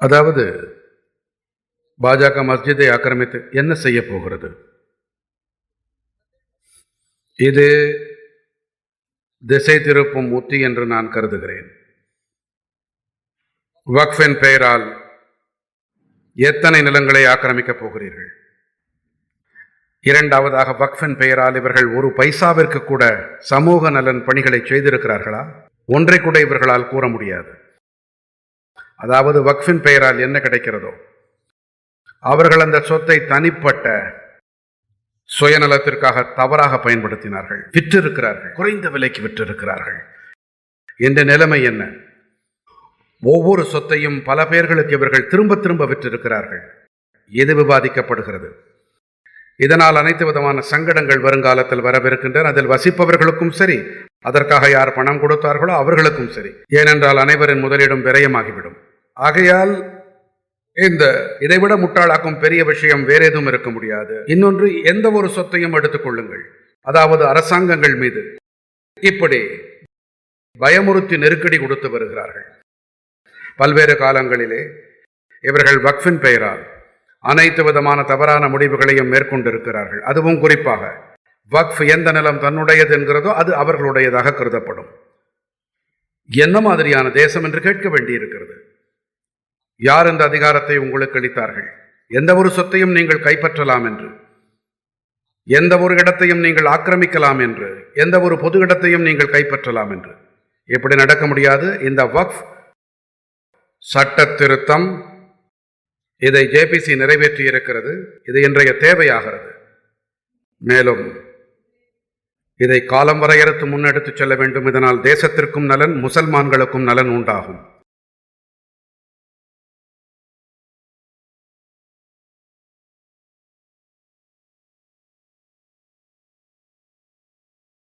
அதாவது பாஜக மஸ்ஜிதை ஆக்கிரமித்து என்ன செய்ய போகிறது? இது திசை திருப்பும் உத்தி என்று நான் கருதுகிறேன். வக்ஃபின் பெயரால் எத்தனை நிலங்களை ஆக்கிரமிக்கப் போகிறீர்கள்? இரண்டாவதாக வக்ஃபின் பெயரால் இவர்கள் ஒரு பைசாவிற்கு கூட சமூக நலன் பணிகளை செய்திருக்கிறார்களா? ஒன்றை கூட இவர்களால் கூற முடியாது. அதாவது வக்ஃபின் பெயரால் என்ன கிடைக்கிறதோ. அவர்கள் அந்த சொத்தை தனிப்பட்ட சுயநலத்திற்காக தவறாக பயன்படுத்தினார்கள். விற்றிருக்கிறார்கள். குறைந்த விலைக்கு விற்றிருக்கிறார்கள். இந்த நிலைமை என்ன? ஒவ்வொரு சொத்தையும் பல பேர்களுக்கு இவர்கள் திரும்ப திரும்ப விற்றிருக்கிறார்கள். எது விவாதிக்கப்படுகிறது? இதனால் அனைத்து விதமான சங்கடங்கள் வருங்காலத்தில் வரவிருக்கின்றன. அதில் வசிப்பவர்களுக்கும் சரி அதற்காக யார் பணம் கொடுத்தார்களோ அவர்களுக்கும் சரி. ஏனென்றால் அனைவரின் முதலிடம் விரயமாகிவிடும். ஆகையால் இந்த இதைவிட முட்டாளாக்கும் பெரிய விஷயம் வேற எதுவும் இருக்க முடியாது. இன்னொன்று எந்த ஒரு சொத்தையும் எடுத்துக்கொள்ளுங்கள் அதாவது அரசாங்கங்கள் மீது. இப்படி பயமுறுத்தி நெருக்கடி கொடுத்து வருகிறார்கள். பல்வேறு காலங்களிலே இவர்கள் வக்ஃபின் பெயரால் அனைத்து விதமான தவறான முடிவுகளையும் மேற்கொண்டிருக்கிறார்கள். அதுவும் குறிப்பாக வக்ஃப் எந்த நிலம் தன்னுடையது என்கிறதோ அது அவர்களுடையதாக கருதப்படும். என்ன மாதிரியான தேசம் என்று கேட்க வேண்டியிருக்கிறது. யார் இந்த அதிகாரத்தை உங்களுக்கு அளித்தார்கள்? எந்த ஒரு சொத்தையும் நீங்கள் கைப்பற்றலாம் என்று. எந்த ஒரு இடத்தையும் நீங்கள் ஆக்கிரமிக்கலாம் என்று. எந்த ஒரு பொது இடத்தையும் நீங்கள் கைப்பற்றலாம் என்று. இப்படி நடக்க முடியாது. இந்த வக்ஃப் சட்ட திருத்தம் இதை ஜேபிசி நிறைவேற்றி இருக்கிறது. இது இன்றைய தேவையாகிறது. மேலும் இதை காலம் வரையறுத்து முன்னெடுத்துச் செல்ல வேண்டும். இதனால் தேசத்திற்கும் நலன் முசல்மான்களுக்கும் நலன் உண்டாகும்.